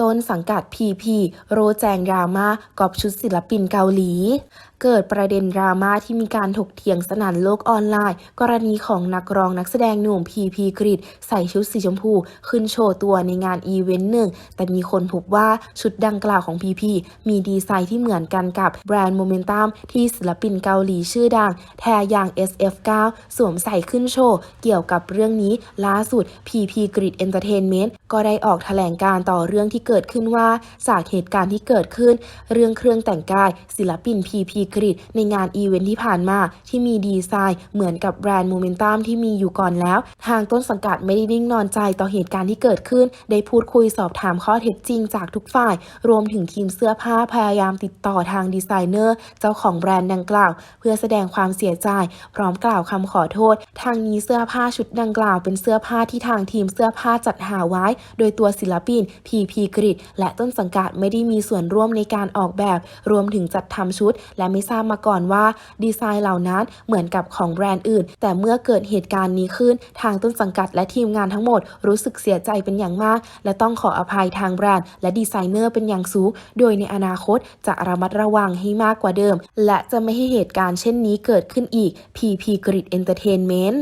ต้นสังกัด PP โรแจงดราม่ากอบชุดศิลปินเกาหลี เกิดประเด็นดราม่าที่มีการถกเถียงสนั่นโลกออนไลน์ กรณีของนักร้องนักแสดงหนุ่ม PP กริดใส่ชุดสีชมพู ขึ้นโชว์ตัวในงานอีเวนต์หนึ่ง แต่มีคนพบว่าชุดดังกล่าวของ PP มีดีไซน์ที่เหมือนกันกับแบรนด์โมเมนตัมที่ศิลปินเกาหลีชื่อดัง แทยาง SF9 สวมใส่ขึ้นโชว์ เกี่ยวกับเรื่องนี้ล่าสุด PP Grid Entertainment ก็ได้ออกแถลงการต่อเรื่องที่เกิดขึ้นว่าจากเหตุการณ์ที่เกิดขึ้น เรื่องเครื่องแต่งกาย ศิลปิน PP Grid ในงานอีเวนท์ที่ผ่านมา ที่มีดีไซน์ เหมือนกับแบรนด์โมเมนตัมที่มีอยู่ก่อนแล้ว ทางต้นสังกัดไม่ได้นิ่งนอนใจต่อเหตุการณ์ที่เกิดขึ้น ได้พูดคุยสอบถามข้อเท็จจริงจากทุกฝ่าย รวมถึงทีมเสื้อผ้าพยายามติดต่อทางดีไซเนอร์ เจ้าของแบรนด์ดังกล่าว เพื่อแสดงความเสียใจ พร้อมกล่าวคำขอโทษ ทางนี้เสื้อผ้าชุดดังกล่าว เป็นเสื้อผ้าที่ทางทีมเสื้อผ้าจัดหาไว้ โดยตัวศิลปินพีพี PP Grid และต้นสังกัดไม่ได้มีส่วนร่วมในการออกแบบ รวมถึงจัดทำชุด และไม่ทราบมาก่อนว่า ดีไซน์เหล่านั้นเหมือนกับของแบรนด์อื่น แต่เมื่อเกิดเหตุการณ์นี้ขึ้น ทางต้นสังกัดและทีมงานทั้งหมดรู้สึกเสียใจเป็นอย่างมาก และต้องขออภัยทางแบรนด์ และดีไซเนอร์เป็นอย่างสูง โดยในอนาคตจะระมัดระวังให้มากกว่าเดิม และจะไม่ให้เหตุการณ์เช่นนี้เกิดขึ้นอีก PP Grid Entertainment